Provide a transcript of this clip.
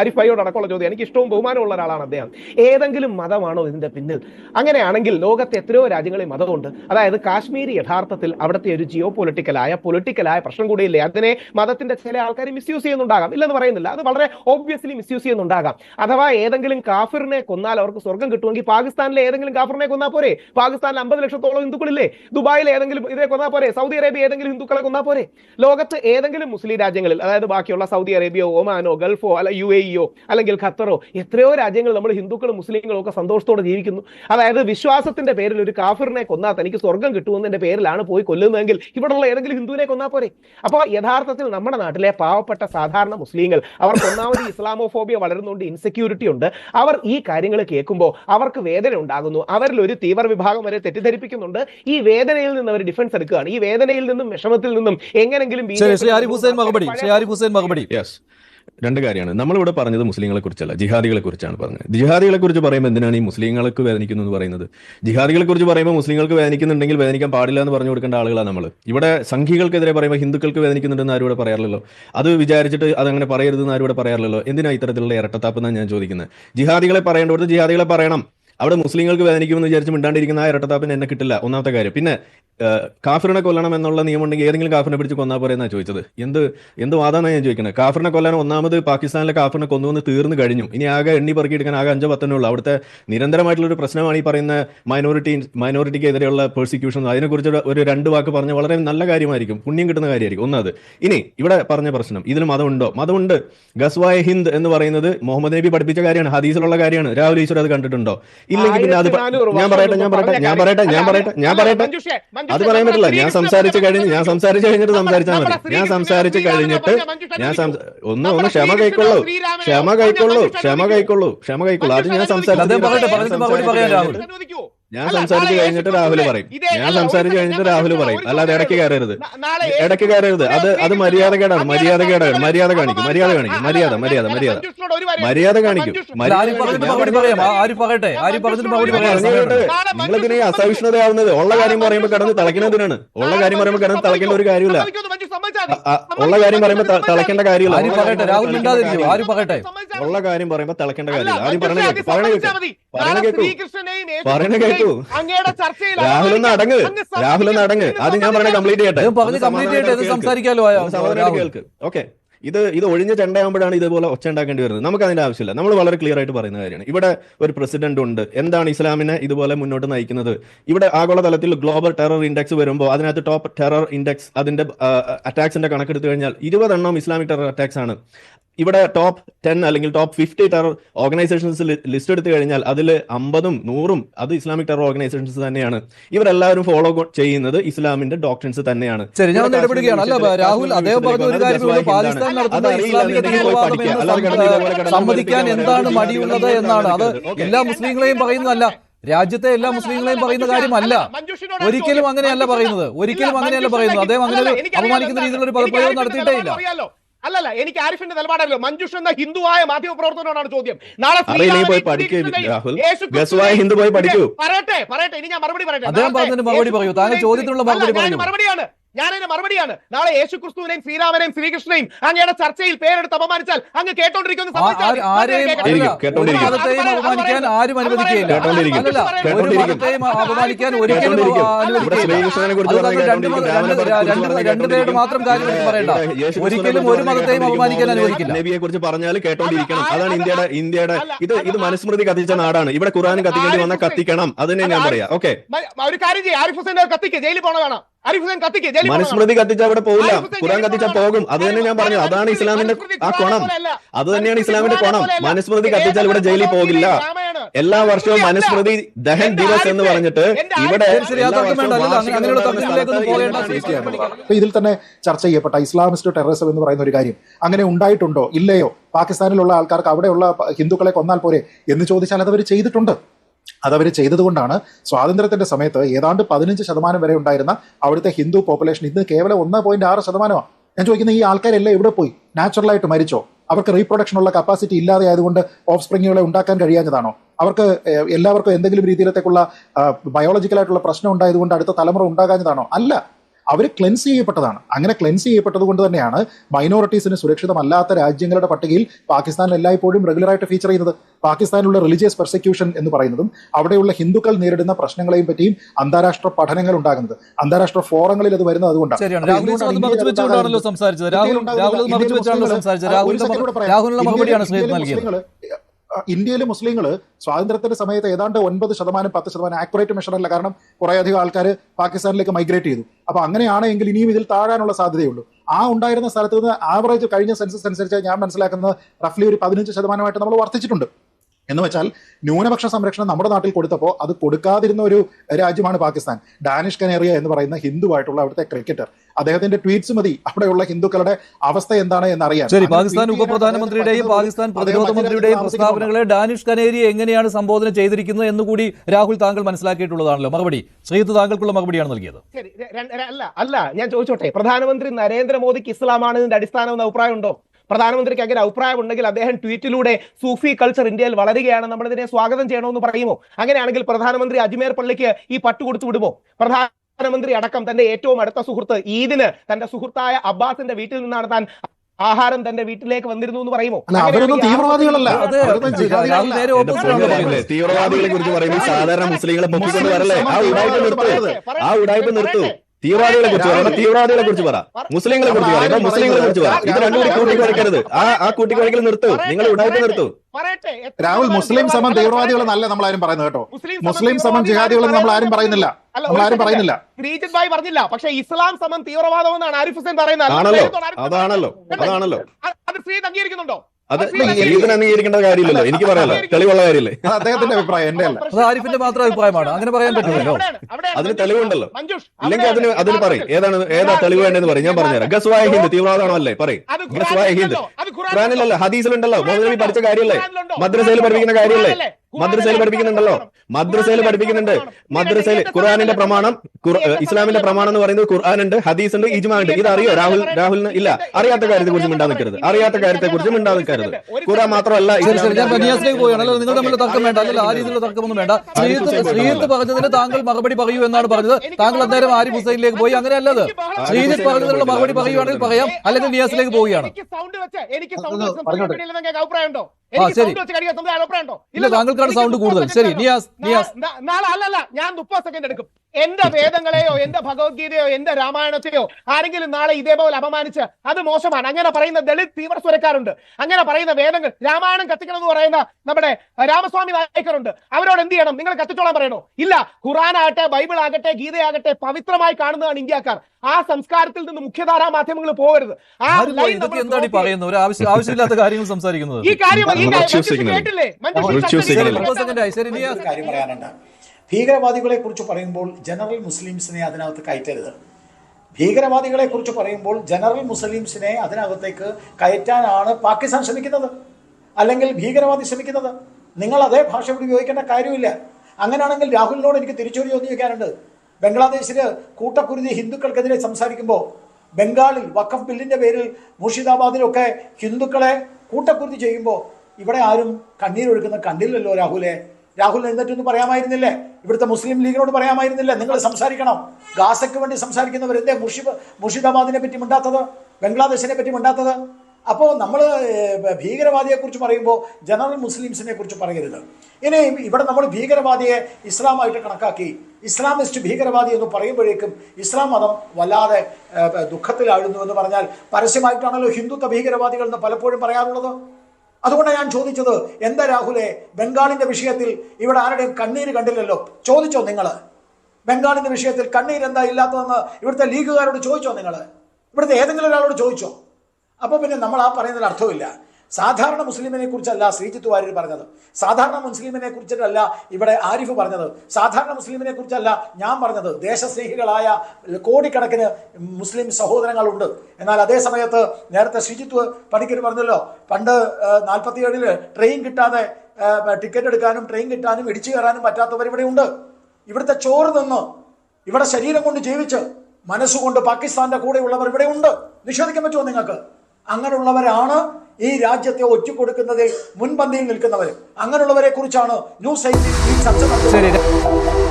അരിഫയോട് അടക്കമുള്ള ചോദ്യം. എനിക്ക് ഇഷ്ടവും ബഹുമാനമുള്ള ഒരാളാണ് അദ്ദേഹം. ഏതെങ്കിലും മതമാണോ ഇതിന്റെ പിന്നിൽ? അങ്ങനെയാണെങ്കിൽ ലോകത്തെ എത്രയോ രാജ്യങ്ങളിൽ മതമുണ്ട്. അതായത് കാശ്മീർ യഥാർത്ഥത്തിൽ അവിടുത്തെ ഒരു ജിയോ പൊളിറ്റിക്കലായ പൊളിറ്റിക്കലായ പ്രശ്നം കൂടിയില്ലേ? അതിനെ മതത്തിന്റെ ചില ആൾക്കാർ മിസ്യൂസ് ചെയ്യുന്നുണ്ടാകാം. ഇല്ലെന്ന് പറയുന്നില്ല. അത് വളരെ ഓബ്വിയസ്ലി മിസ്യൂസ് ചെയ്യുന്നുണ്ടാകാം. അഥവാ ഏതെങ്കിലും കാഫിറിനെ കൊന്നാൽ അവർക്ക് സ്വർഗം കിട്ടുമെങ്കിൽ പാകിസ്ഥാനിലെ ഏതെങ്കിലും കാഫിറിനെ കൊന്നാൽ പോരെ? പാകിസ്ഥാനിൽ അമ്പത് ലക്ഷത്തോളം ഹിന്ദുക്കളില്ലേ? ദുബായിൽ ഏതെങ്കിലും ഇതേ കൊന്നാൽ പോരെ? സൗദി അറേബ്യ ഏതെങ്കിലും ഹിന്ദുക്കളെ കൊന്നാൽ പോരെ? ലോകത്ത് ഏതെങ്കിലും മുസ്ലിം രാജ്യങ്ങളിൽ അതായത് ബാക്കിയുള്ള സൗദി അറേബ്യയോ ഒമാനോ ഗൾഫോ അല്ല യു എഇയോ അല്ലെങ്കിൽ ഖത്തറോ? എത്രയോ രാജ്യങ്ങൾ നമ്മൾ ഹിന്ദുക്കളും മുസ്ലിങ്ങളും ഒക്കെ സന്തോഷത്തോടെ ജീവിക്കുന്നു. അതായത് വിശ്വാസത്തിന്റെ പേരിൽ ഒരു കാഫിറിനെ കൊന്നാൽ തനിക്ക് സ്വർഗം കിട്ടുമെന്നതിന്റെ പേരിലാണ് പോയി കൊല്ലുന്നതെങ്കിൽ ഇവിടെയുള്ള ഏതെങ്കിലും ഹിന്ദുവിനെ കൊന്നാൽ പോരെ? അപ്പോൾ യഥാർത്ഥത്തിൽ നമ്മുടെ നാട്ടിലെ പാവപ്പെട്ട സാധാരണ മുസ്ലിങ്ങൾ അവർക്ക് ഒന്നാമത് ഇസ്ലാമോഫോബിയ വളരുന്നുണ്ട് ഇൻസെക്യൂരിറ്റി ഉണ്ട്. അവർ ഈ കാര്യങ്ങൾ കേൾക്കുമ്പോൾ അവർക്ക് വേദന ഉണ്ടാകുന്നു. അവരിൽ ഒരു തീവ്ര വിഭാഗം വരെ തെറ്റിദ്ധരിപ്പിക്കുന്നുണ്ട്. ഈ വേദനയിൽ നിന്ന് അവർ ഡിഫൻസ് എടുക്കുകയാണ്. ഈ വേദനയിൽ നിന്നും വിഷമത്തിൽ നിന്നും എങ്ങനെങ്കിലും ശ്രീ ആരിഫ് ഹുസൈൻ മറുപടി ശ്രീ ആരിഫ് ഹുസൈൻ മറുപടി യെസ് രണ്ട് കാര്യമാണ്. നമ്മളിവിടെ പറഞ്ഞത് മുസ്ലിങ്ങളെ കുറിച്ചല്ല ജിഹാദികളെ കുറിച്ചാണ് പറഞ്ഞത്. ജിഹാദികളെ കുറിച്ച് പറയുമ്പോൾ എന്തിനാണ് ഈ മുസ്ലിങ്ങൾക്ക് വേദനിക്കുന്നു എന്ന് പറയുന്നത്? ജിഹാദികളെ കുറിച്ച് പറയുമ്പോൾ മുസ്ലിങ്ങൾക്ക് വേദനിക്കുന്നുണ്ടെങ്കിൽ വേദനിക്കാൻ പാടില്ല എന്ന് പറഞ്ഞു കൊടുക്കേണ്ട ആളുകളാണ് നമ്മൾ ഇവിടെ സംഘികൾക്കെതിരെ പറയുമ്പോൾ ഹിന്ദുക്കൾക്ക് വേദനിക്കുന്നുണ്ടെന്ന് ആരും ഇവിടെ പറയാറില്ലല്ലോ. അത് വിചാരിച്ചിട്ട് അതങ്ങനെ പറയരുതെന്ന് ആരും ഇവിടെ പറയാറില്ലല്ലോ. എന്തിനാണ് ഇത്തരത്തിലുള്ള ഇരട്ടത്താപ്പ് എന്നാണ് ഞാൻ ചോദിക്കുന്നത്? ജിഹാദികളെ പറയേണ്ടത് ജിഹാദികളെ പറയണം. അവിടെ മുസ്ലിങ്ങൾക്ക് വേദനിക്കുമെന്ന് വിചാരിച്ച് മിണ്ടാണ്ടിരിക്കുന്ന ആ ഇരട്ടത്താപ്പിന് എന്നെ കിട്ടില്ല. ഒന്നാമത്തെ കാര്യം. പിന്നെ കാഫിറിനെ കൊല്ലണം എന്നുള്ള നിയമം ഉണ്ടെങ്കിൽ ഏതെങ്കിലും കാഫിറിനെ പിടിച്ച് കൊന്നാൽ പോരെന്നാ ചോദിച്ചത്. എന്ത് എന്ത് വാദമാണ് ഞാൻ ചോദിക്കുന്നത് കാഫിറിനെ കൊല്ലാൻ ഒന്നാമത് പാകിസ്ഥാനിലെ കാഫിറിനെ കൊന്നുവന്ന് തീർന്നു കഴിഞ്ഞു. ഇനി ആകെ എണ്ണി പെറുക്കിയെടുക്കാൻ ആകെ അഞ്ചോ പത്തനേ ഉള്ളൂ. അവിടുത്തെ നിരന്തരമായിട്ടുള്ള ഒരു പ്രശ്നമാണ് ഈ പറയുന്ന മൈനോറിറ്റി മൈനോറിറ്റിക്കെതിരെയുള്ള പെർസിക്യൂഷൻ അതിനെക്കുറിച്ച് ഒരു രണ്ട് വാക്ക് പറഞ്ഞ വളരെ നല്ല കാര്യമായിരിക്കും. പുണ്യം കിട്ടുന്ന കാര്യമായിരിക്കും. ഒന്നത് ഇനി ഇവിടെ പറഞ്ഞ പ്രശ്നം. ഇതിന് മതമുണ്ടോ? മതമുണ്ട്. ഗസ്വായ ഹിന്ദ് എന്ന് പറയുന്നത് മുഹമ്മദ് നബി പഠിപ്പിച്ച കാര്യമാണ്. ഹദീസിലുള്ള കാര്യമാണ്. രാഹുൽ ഈശ്വർ അത് കണ്ടിട്ടുണ്ടോ? ഇല്ലെങ്കിൽ പിന്നെ അത് ഞാൻ പറയട്ടെ ഞാൻ പറയട്ടെ ഞാൻ പറയട്ടെ ഞാൻ പറയട്ടെ ഞാൻ പറയട്ടെ. അത് പറയാൻ പറ്റില്ല. ഞാൻ സംസാരിച്ച് കഴിഞ്ഞ് ഞാൻ സംസാരിച്ച് കഴിഞ്ഞിട്ട് സംസാരിച്ചാൽ മതി. ഞാൻ സംസാരിച്ച് കഴിഞ്ഞിട്ട് ഞാൻ ഒന്ന് ഒന്ന് ക്ഷമ കൈക്കൊള്ളൂ. ക്ഷമ കൈക്കൊള്ളൂ. ക്ഷമ കൈക്കൊള്ളൂ. ക്ഷമ കൈക്കൊള്ളൂ. അത് ഞാൻ അദ്ദേഹം ഞാൻ സംസാരിച്ചു കഴിഞ്ഞിട്ട് രാഹുൽ പറയും ഞാൻ സംസാരിച്ചു കഴിഞ്ഞിട്ട് രാഹുൽ പറയും അല്ലാതെ ഇടയ്ക്ക് കയറരുത് ഇടയ്ക്ക് കയറരുത് അത് അത് മര്യാദക്കേടാണ് മര്യാദക്കേടാണ് മര്യാദ കേടാണ് മര്യാദ കാണിക്കും മര്യാദ കാണിക്കും മര്യാദ മര്യാദ മര്യാദ മര്യാദ കാണിക്കും. നിങ്ങളിതിനെ അസഹിഷ്ണുതയാവുന്നത് ഉള്ള കാര്യം പറയുമ്പോൾ കിടന്ന് തിളക്കുന്നതിനാണ് ഉള്ള കാര്യം പറയുമ്പോൾ കിടന്ന് തിളക്കേണ്ട ഒരു കാര്യമില്ല ഉള്ള കാര്യം പറയുമ്പോൾ തിളക്കേണ്ട കാര്യമില്ല ആരിഫ് പറയട്ടെ രാഹുൽ മിണ്ടാതിരിക്കും ആരിഫ് പറയട്ടെ ഉള്ള കാര്യം പറയുമ്പോൾ തിളക്കേണ്ട കാര്യമില്ല ആരും പറയണ കേട്ടു പറയണ കേട്ടു പറയണ കേട്ടു കേട്ടു രാഹുൽ ഒന്ന് അടങ്ങ്. രാഹുൽ ഒന്ന് അടങ്ങ്. ആദ്യം ഞാൻ പറഞ്ഞ കംപ്ലീറ്റ് ചെയ്യട്ടെ. സംസാരിക്കാലോ കേൾക്ക്. ഓക്കെ. ഇത് ഇത് ഒഴിഞ്ഞ ചെണ്ടയാകുമ്പോഴാണ് ഇതുപോലെ ഒച്ച ഉണ്ടാക്കേണ്ടി വരുന്നത്. നമുക്ക് അതിന്റെ ആവശ്യമില്ല. നമ്മൾ വളരെ ക്ലിയർ ആയിട്ട് പറയുന്ന കാര്യമാണ്. ഇവിടെ ഒരു പ്രസിഡന്റ് ഉണ്ട്. എന്താണ് ഇസ്ലാമിനെ ഇതുപോലെ മുന്നോട്ട് നയിക്കുന്നത്? ഇവിടെ ആഗോളതലത്തിൽ ഗ്ലോബൽ ടെറർ ഇൻഡെക്സ് വരുമ്പോൾ അതിനകത്ത് ടോപ്പ് ടെറർ ഇൻഡെക്സ് അതിന്റെ അറ്റാക്സിന്റെ കണക്കെടുത്ത് കഴിഞ്ഞാൽ ഇരുപതെണ്ണം ഇസ്ലാമിക് ടെറർ അറ്റാക്സ് ആണ്. ഇവിടെ ടോപ്പ് ടെൻ അല്ലെങ്കിൽ top fifty terror organisations list എടുത്തു കഴിഞ്ഞാൽ അതിൽ അമ്പതും നൂറും അത് ഇസ്ലാമിക് ടെറർ ഓർഗനൈസേഷൻസ് തന്നെയാണ്. ഇവരെല്ലാവരും ഫോളോ ചെയ്യുന്നത് ഇസ്ലാമിന്റെ ഡോക്ടറിൻസ് തന്നെയാണ്. ശരി ഞാൻ ഇടപെടുകയാണ്. അല്ല രാഹുൽ വിഷയത്തിലേക്ക് അദ്ദേഹം പറഞ്ഞ ഒരു പാകിസ്ഥാൻ നടത്തുന്ന ഇസ്ലാമിക സമ്മതിക്കാൻ എന്താണ് മടിയുള്ളത് എന്നാണ്? അത്. എല്ലാ മുസ്ലിങ്ങളെയും പറയുന്നതല്ല. രാജ്യത്തെ എല്ലാ മുസ്ലിങ്ങളെയും പറയുന്ന കാര്യമല്ല. ഒരിക്കലും അങ്ങനെയല്ല പറയുന്നത്. ഒരിക്കലും അങ്ങനെയല്ല പറയുന്നത്. അദ്ദേഹം അങ്ങനെ ഒരു അപമാനിക്കുന്ന രീതിയിലുള്ള ഒരു പദപ്രയോഗം നടത്തിയിട്ടേ ഇല്ല. അല്ലല്ല എനിക്ക് ആരിഫിന്റെ നിലപാടല്ലോ മഞ്ജുഷ് എന്ന ഹിന്ദുവായ മാധ്യമ പ്രവർത്തനോടാണ് ചോദ്യം. നാളെ. പറയട്ടെ പറയട്ടെ ഇനി ഞാൻ മറുപടി പറയട്ടെ. അദ്ദേഹം ഞാൻ പറയൂ. മറുപടിയാണ്. നാളെ യേശു ക്രിസ്തുവിനെയും ശ്രീരാമനെയും ശ്രീകൃഷ്ണനെയും അങ്ങയുടെ ചർച്ചയിൽ പേരെടുത്ത് അപമാനിച്ചാൽ അങ്ങ് കേട്ടോണ്ടിരിക്കുന്ന മാത്രം കാര്യം പറയണ്ട. ഒരിക്കലും ഒരു മതത്തെയും അപമാനിക്കാൻ അനുവദിക്കില്ല. നബിയെ കുറിച്ച് പറഞ്ഞാൽ കേട്ടോണ്ടിരിക്കണം. അതാണ് ഇന്ത്യയുടെ ഇന്ത്യയുടെ ഇത് ഇത് മനുസ്മൃതി കത്തിച്ച നാടാണ് ഇവിടെ ഖുറാൻ കത്തിക്കേണ്ടി വന്നാൽ കത്തിക്കണം. അത് തന്നെ ഞാൻ പറയാം. ഓക്കെ. ഒരു കാര്യം ചെയ്യും. ആരിഫ് ഹുസൈൻ കത്തിക്ക്. ജയിലിൽ പോണ വേണം. മനുസ്മൃതി കത്തിച്ച അവിടെ പോകില്ല ഖുറാൻ കത്തിച്ചാൽ പോകും. അത് തന്നെ ഞാൻ പറഞ്ഞു. അതാണ് ഇസ്ലാമിന്റെ ആ കോണം. അത് തന്നെയാണ് ഇസ്ലാമിന്റെ കോണം. മനുസ്മൃതി കത്തിച്ചാൽ ഇവിടെ ജയിലിൽ പോകില്ല. എല്ലാ വർഷവും മനുസ്മൃതി ദഹൻ ദിവസ് എന്ന് പറഞ്ഞിട്ട് ഇവിടെ ഇതിൽ തന്നെ ചർച്ച ചെയ്യപ്പെട്ട ഇസ്ലാമിസ്റ്റ് ടെററിസം എന്ന് പറയുന്ന ഒരു കാര്യം അങ്ങനെ ഉണ്ടായിട്ടുണ്ടോ? ഇല്ലയോ? പാകിസ്ഥാനിലുള്ള ആൾക്കാർക്ക് അവിടെയുള്ള ഹിന്ദുക്കളെ കൊന്നാൽ പോരെ എന്ന് ചോദിച്ചാൽ അത് അവർ ചെയ്തിട്ടുണ്ട്. അതവർ ചെയ്തതുകൊണ്ടാണ് സ്വാതന്ത്ര്യത്തിന്റെ സമയത്ത് ഏതാണ്ട് പതിനഞ്ച് ശതമാനം വരെ ഉണ്ടായിരുന്ന അവിടുത്തെ ഹിന്ദു പോപ്പുലേഷൻ ഇന്ന് കേവലം ഒന്ന് പോയിന്റ് ആറ് ശതമാനമാണ് ഞാൻ ചോദിക്കുന്ന ഈ ആൾക്കാരെല്ലാം എവിടെ പോയി? നാച്ചുറലായിട്ട് മരിച്ചോ? അവർക്ക് റീപ്രൊഡക്ഷനുള്ള കപ്പാസിറ്റി ഇല്ലാതെ ആയതുകൊണ്ട് ഓഫ് സ്പ്രിങ്ങുകളെ ഉണ്ടാക്കാൻ കഴിയാഞ്ഞതാണോ? അവർക്ക് എല്ലാവർക്കും എന്തെങ്കിലും രീതിയിലത്തേക്കുള്ള ബയോളജിക്കലായിട്ടുള്ള പ്രശ്നം ഉണ്ടായതുകൊണ്ട് അടുത്ത തലമുറ ഉണ്ടാകാഞ്ഞതാണോ? അല്ല. അവർ ക്ലെൻസ് ചെയ്യപ്പെട്ടതാണ്. അങ്ങനെ ക്ലെൻസ് ചെയ്യപ്പെട്ടത് കൊണ്ട് തന്നെയാണ് മൈനോറിറ്റീസിന് സുരക്ഷിതമല്ലാത്ത രാജ്യങ്ങളുടെ പട്ടികയിൽ പാകിസ്ഥാൻ എല്ലായ്പ്പോഴും റെഗുലറായിട്ട് ഫീച്ചർ ചെയ്യുന്നത്. പാകിസ്ഥാനിലുള്ള റിലീജിയസ് പെർസിക്യൂഷൻ എന്ന് പറയുന്നതും അവിടെയുള്ള ഹിന്ദുക്കൾ നേരിടുന്ന പ്രശ്നങ്ങളെയും പറ്റിയും അന്താരാഷ്ട്ര പഠനങ്ങൾ ഉണ്ടാകുന്നത്. അന്താരാഷ്ട്ര ഫോറങ്ങളിൽ അത് വരുന്നത് അതുകൊണ്ടാണ്? സംസാരിച്ചത്. രാഹുൽ ഇന്ത്യയിലെ മുസ്ലിങ്ങൾ- സ്വാതന്ത്ര്യത്തിന്റെ സമയത്ത് ഏതാണ്ട് ഒൻപത് ശതമാനം പത്ത് ശതമാനം ആക്യുറേറ്റ് മെഷർ അല്ല. കാരണം കുറെ അധികം ആൾക്കാർ പാകിസ്ഥാനിലേക്ക് മൈഗ്രേറ്റ് ചെയ്തു. അപ്പൊ അങ്ങനെയാണെങ്കിൽ ഇനിയും ഇതിൽ താഴാനുള്ള സാധ്യതയുള്ളൂ. ആ ഉണ്ടായിരുന്ന സ്ഥലത്ത് നിന്ന് ആവറേജ് കഴിഞ്ഞ സെൻസസ് അനുസരിച്ച് ഞാൻ മനസ്സിലാക്കുന്നത് റഫ്ലി ഒരു പതിനഞ്ച് ശതമാനമായിട്ട് നമ്മൾ വർദ്ധിച്ചിട്ടുണ്ട്. എന്ന് വെച്ചാൽ ന്യൂനപക്ഷ സംരക്ഷണം നമ്മുടെ നാട്ടിൽ കൊടുത്തപ്പോൾ അത് കൊടുക്കാതിരുന്ന ഒരു രാജ്യമാണ് പാകിസ്ഥാൻ. ഡാനിഷ് കനേറിയ എന്ന് പറയുന്ന ഹിന്ദുവായിട്ടുള്ള അവിടുത്തെ ക്രിക്കറ്റർ. അദ്ദേഹത്തിന്റെ ട്വീറ്റ്സ് മതി. അവിടെയുള്ള ഹിന്ദുക്കളുടെ അവസ്ഥ എന്താണ് എന്ന് അറിയാം ശരി പാകിസ്ഥാൻ ഉപപ്രധാനമന്ത്രിയുടെയും പാകിസ്ഥാൻ പ്രതിരോധ മന്ത്രിയുടെയും പ്രസ്താവനകളെ ഡാനിഷ് കനേരിയ എങ്ങനെയാണ് സംബോധന ചെയ്തിരിക്കുന്നത് എന്നുകൂടി രാഹുൽ താങ്കൾ മനസ്സിലാക്കിയിട്ടുള്ളതാണല്ലോ. മറുപടി ശ്രീത്ത് താങ്കൾക്കുള്ള മറുപടിയാണ് നൽകിയത്. അല്ല അല്ല ഞാൻ ചോദിച്ചോട്ടെ. പ്രധാനമന്ത്രി നരേന്ദ്രമോദിക്ക് ഇസ്ലാമാണ് ഇതിന്റെ അടിസ്ഥാനം എന്ന അഭിപ്രായമുണ്ടോ പ്രധാനമന്ത്രിക്ക് അങ്ങനെ അഭിപ്രായം ഉണ്ടെങ്കിൽ അദ്ദേഹം ട്വീറ്റിലൂടെ സൂഫി കൾച്ചർ ഇന്ത്യയിൽ വളരുകയാണ്. നമ്മളിതിനെ സ്വാഗതം ചെയ്യണമെന്ന് പറയുമോ? അങ്ങനെയാണെങ്കിൽ പ്രധാനമന്ത്രി അജ്മേർ പള്ളിക്ക് ഈ പട്ടു കൊടുത്തു വിടുമോ? പ്രധാനമന്ത്രി അടക്കം തന്റെ ഏറ്റവും അടുത്ത സുഹൃത്ത് ഈദിന് തന്റെ സുഹൃത്തായ അബ്ബാസിന്റെ വീട്ടിൽ നിന്നാണ് താൻ ആഹാരം തന്റെ വീട്ടിലേക്ക് വന്നിരുന്നു എന്ന് പറയുമോ? അവരൊന്നും തീവ്രവാദികളല്ല. തീവ്രവാദികളെ കുറിച്ച് പറയുമ്പോൾ സാധാരണ മുസ്ലിങ്ങളെ പൊക്കിക്കൊണ്ട് വരല്ലേ? ആ ഉടായ്പ നിർത്തു. ആ ഉടായ്പ നിർത്തൂ. പറയട്ടെ. തീവ്രവാദികളെ കുറിച്ച് പറയണം തീവ്രവാദികളെ കുറിച്ച് പറ. മുസ്ലിങ്ങളെ കുറിച്ച് പറ മുസ്ലിങ്ങളെ കുറിച്ച് പറ. ഇത് രണ്ടും കൂടി കൂട്ടിക്കുഴക്കരുത്. ആ ആ കൂട്ടിക്കുഴക്കൽ നിർത്തു. നിങ്ങൾ ഉടായ്പ നിർത്തു. പറയട്ടെ രാഹുൽ മുസ്ലിം സമം തീവ്രവാദികളെ തീവ്രവാദികൾ നല്ല നമ്മൾ ആരും പറയുന്നത് കേട്ടോ. മുസ്ലിം സമം ജിഹാദികൾ ജിഹാദികളെന്ന് നമ്മൾ ആരും പറയുന്നില്ല. നമ്മൾ ആരും പറയുന്നില്ല. ശ്രീജിത് ഭായ് പറഞ്ഞില്ല. പക്ഷെ ഇസ്ലാം സമം തീവ്രവാദം എന്നാണ് ആരിഫ് ഹുസൈൻ പറയുന്നത്. ആണല്ലോ. അതാണല്ലോ. അതാണല്ലോ. അത് ശ്രീജിത്ത് അംഗീകരിക്കുന്നുണ്ടോ? അത് അംഗീകരിക്കേണ്ട കാര്യമില്ലല്ലോ. എനിക്ക് പറയാലോ. തെളിവുള്ള കാര്യമില്ലേ? അത് അദ്ദേഹത്തിന്റെ അഭിപ്രായം എന്റെ അല്ല അത് ആരിഫിന്റെ മാത്രം അഭിപ്രായമാണ്. അങ്ങനെ പറയാൻ പറ്റുമല്ലോ. അതിന് തെളിവുണ്ടല്ലോ. മഞ്ജുഷ്, ഇല്ലെങ്കിൽ അതിന് അതിന് പറയും. ഏതാണ് ഏതാ തെളിവ് വേണ്ടതെന്ന് പറയും. ഞാൻ പറഞ്ഞുതരാം. ഗസ്വായ ഹിന്ദ് തീവ്രവാദമാണോ അല്ലേ പറയും ഗസ്വായ ഹിന്ദ്? ഖുറാനിലല്ല ഹദീസിലുണ്ടല്ലോ പഠിച്ച കാര്യമല്ലേ? മദ്രസയിൽ പഠിപ്പിക്കുന്ന കാര്യമല്ലേ? മദ്രസയിൽ പഠിപ്പിക്കുന്നുണ്ടല്ലോ. മദ്രസയിൽ പഠിപ്പിക്കുന്നുണ്ട്. മദ്രസയിൽ ഖുർആാനിന്റെ പ്രമാണം ഇസ്ലാമിന്റെ പ്രമാണം എന്ന് പറയുന്നത് ഖുർആൻ ഉണ്ട് ഹദീസ് ഉണ്ട് ഇജ്മാ ഉണ്ട്. ഇത് അറിയോ? രാഹുൽ രാഹുലിന് ഇല്ല. അറിയാത്ത കാര്യത്തെ കുറിച്ച് മിണ്ടാ നിൽക്കരുത് അറിയാത്ത കാര്യത്തെ കുറിച്ച് മിണ്ടാ നിൽക്കരുത് ഖുറാൻ മാത്രമല്ല നിങ്ങൾ തമ്മിൽ തർക്കം വേണ്ട. അല്ലല്ലോ ആ രീതിയിലുള്ള തർക്കമൊന്നും വേണ്ട. ശ്രീജിത്ത് പറഞ്ഞതിന് താങ്കൾ മറുപടി പറയൂ എന്നാണ് പറഞ്ഞത്. താങ്കൾ അന്നേരം ആരി ഹുസൈനിലേക്ക് പോയി. അങ്ങനെ അല്ലത് ശ്രീജിത്ത് പറഞ്ഞതിനുള്ള മറുപടി പറയുവാണെങ്കിൽ പറയാം. അല്ലെങ്കിൽ നിയാസിലേക്ക് പോവുകയാണ്. എനിക്ക് സൗണ്ട് വെച്ച് എനിക്ക് സൗണ്ട് അഭിപ്രായം വെച്ച് താങ്കൾക്കാണ് സൗണ്ട് കൂടുതൽ. ശരി, നിയാസ്, നിയാസ്. അല്ല അല്ലല്ല ഞാൻ മുപ്പത് സെക്കൻഡ് എടുക്കും എന്റെ വേദങ്ങളെയോ എന്റെ ഭഗവത്ഗീതയോ എന്റെ രാമായണത്തെയോ ആരെങ്കിലും നാളെ ഇതേപോലെ അപമാനിച്ച് അത് മോശമാണ്. അങ്ങനെ പറയുന്ന ദളിത് തീവ്രസ്വരക്കാരുണ്ട്. അങ്ങനെ പറയുന്ന വേദങ്ങൾ രാമായണം കത്തിക്കണം എന്ന് പറയുന്ന നമ്മുടെ രാമസ്വാമി നായക്കറുണ്ട് അവരോട് എന്ത് ചെയ്യണം? നിങ്ങൾ കത്തിച്ചോളാൻ പറയണോ? ഇല്ല. ഖുറാൻ ആകട്ടെ ബൈബിൾ ആകട്ടെ ഗീതയാകട്ടെ പവിത്രമായി കാണുന്നതാണ് ഇന്ത്യക്കാർ. ആ സംസ്കാരത്തിൽ നിന്ന് മുഖ്യധാരാ മാധ്യമങ്ങൾ പോകരുത്. ആ എന്താണ്. പറയുന്നത്? ഒരു ആവശ്യമില്ലാത്ത കാര്യങ്ങൾ സംസാരിക്കുന്നത്. ഈ കാര്യം. കേട്ടില്ലേ. ശരി നിയാസ് ഒരു കാര്യം പറയാനുണ്ട് ഭീകരവാദികളെ കുറിച്ച് പറയുമ്പോൾ ജനറൽ മുസ്ലിംസിനെ അതിനകത്ത് കയറ്റരുത്. ഭീകരവാദികളെ കുറിച്ച് പറയുമ്പോൾ ജനറൽ മുസ്ലിംസിനെ അതിനകത്തേക്ക് കയറ്റാനാണ് പാകിസ്ഥാൻ ശ്രമിക്കുന്നത്. അല്ലെങ്കിൽ ഭീകരവാദി ശ്രമിക്കുന്നത്. നിങ്ങൾ അതേ ഭാഷ ഇവിടെ ഉപയോഗിക്കേണ്ട കാര്യമില്ല. അങ്ങനെയാണെങ്കിൽ രാഹുലിനോട് എനിക്ക് തിരിച്ചൊരു ചോദിക്കാനുണ്ട്. ബംഗ്ലാദേശിൽ കൂട്ടക്കുരുതി ഹിന്ദുക്കൾക്കെതിരെ സംസാരിക്കുമ്പോൾ ബംഗാളിൽ വഖഫ് ബില്ലിന്റെ പേരിൽ മുർഷിദാബാദിലൊക്കെ ഹിന്ദുക്കളെ കൂട്ടക്കുരുതി ചെയ്യുമ്പോൾ ഇവിടെ ആരും കണ്ണീരൊഴുക്കുന്ന കണ്ടില്ലല്ലോ രാഹുലെ. രാഹുൽ എന്നിട്ടൊന്നും പറയാമായിരുന്നില്ലേ? ഇവിടുത്തെ മുസ്ലിം ലീഗിനോട് പറയാമായിരുന്നില്ലേ? നിങ്ങൾ സംസാരിക്കണം. ഗാസയ്ക്ക് വേണ്ടി സംസാരിക്കുന്നവർ എന്തേ മുർഷിബ് മുർഷിദാബാദിനെ പറ്റി മിണ്ടാത്തത്? ബംഗ്ലാദേശിനെ പറ്റി മിണ്ടാത്തത്? അപ്പോൾ നമ്മൾ ഭീകരവാദിയെക്കുറിച്ച് പറയുമ്പോൾ ജനറൽ മുസ്ലിംസിനെ കുറിച്ച് പറയരുത്. ഇനി ഇവിടെ നമ്മൾ ഭീകരവാദിയെ ഇസ്ലാമായിട്ട് കണക്കാക്കി ഇസ്ലാമിസ്റ്റ് ഭീകരവാദി എന്ന് പറയുമ്പോഴേക്കും ഇസ്ലാം മതം വല്ലാതെ ദുഃഖത്തിലാഴുന്നു എന്ന് പറഞ്ഞാൽ പരസ്യമായിട്ടാണല്ലോ ഹിന്ദുത്വ ഭീകരവാദികൾ എന്ന് പലപ്പോഴും പറയാറുള്ളത്. അതുകൊണ്ടാണ് ഞാൻ ചോദിച്ചത് എന്താ രാഹുലെ ബംഗാളിന്റെ വിഷയത്തിൽ ഇവിടെ ആരുടെയും കണ്ണീര് കണ്ടില്ലല്ലോ? ചോദിച്ചോ നിങ്ങൾ ബംഗാളിന്റെ വിഷയത്തിൽ കണ്ണീര് എന്താ ഇല്ലാത്തതെന്ന് ഇവിടുത്തെ ലീഗുകാരോട് ചോദിച്ചോ നിങ്ങൾ ഇവിടുത്തെ ഏതെങ്കിലും ഒരാളോട് ചോദിച്ചോ? അപ്പോൾ പിന്നെ നമ്മൾ ആ പറയുന്നതിൽ അർത്ഥമില്ല സാധാരണ മുസ്ലിമിനെ കുറിച്ചല്ല ശ്രീജിത്ത് വാര്യർ പറഞ്ഞത്. സാധാരണ മുസ്ലിമിനെ കുറിച്ചിട്ടല്ല ഇവിടെ ആരിഫ് പറഞ്ഞത്. സാധാരണ മുസ്ലിമിനെ കുറിച്ചല്ല ഞാൻ പറഞ്ഞത്. ദേശസ്നേഹികളായ കോടിക്കണക്കിന് മുസ്ലിം സഹോദരങ്ങളുണ്ട്. എന്നാൽ അതേ സമയത്ത് നേരത്തെ ശ്രീജിത്ത് പണിക്കർ പറഞ്ഞല്ലോ പണ്ട് നാൽപ്പത്തിയേഴിൽ ട്രെയിൻ കിട്ടാതെ ടിക്കറ്റ് എടുക്കാനും ട്രെയിൻ കിട്ടാനും ഇടിച്ചു കയറാനും പറ്റാത്തവർ ഇവിടെ ഉണ്ട്. ഇവിടുത്തെ ചോറ് നിന്ന് ഇവിടെ ശരീരം കൊണ്ട് ജീവിച്ച് മനസ്സുകൊണ്ട് പാകിസ്ഥാന്റെ കൂടെയുള്ളവർ ഇവിടെ ഉണ്ട്. നിഷേധിക്കാൻ പറ്റുമോ നിങ്ങൾക്ക്? അങ്ങനെയുള്ളവരാണ് ഈ രാജ്യത്തെ ഒറ്റുകൊടുക്കുന്നതിൽ മുൻപന്തിയിൽ നിൽക്കുന്നവർ അങ്ങനെയുള്ളവരെ കുറിച്ചാണ് ന്യൂസ് എയ്റ്റീൻ ചർച്ച നടത്തുന്നത്.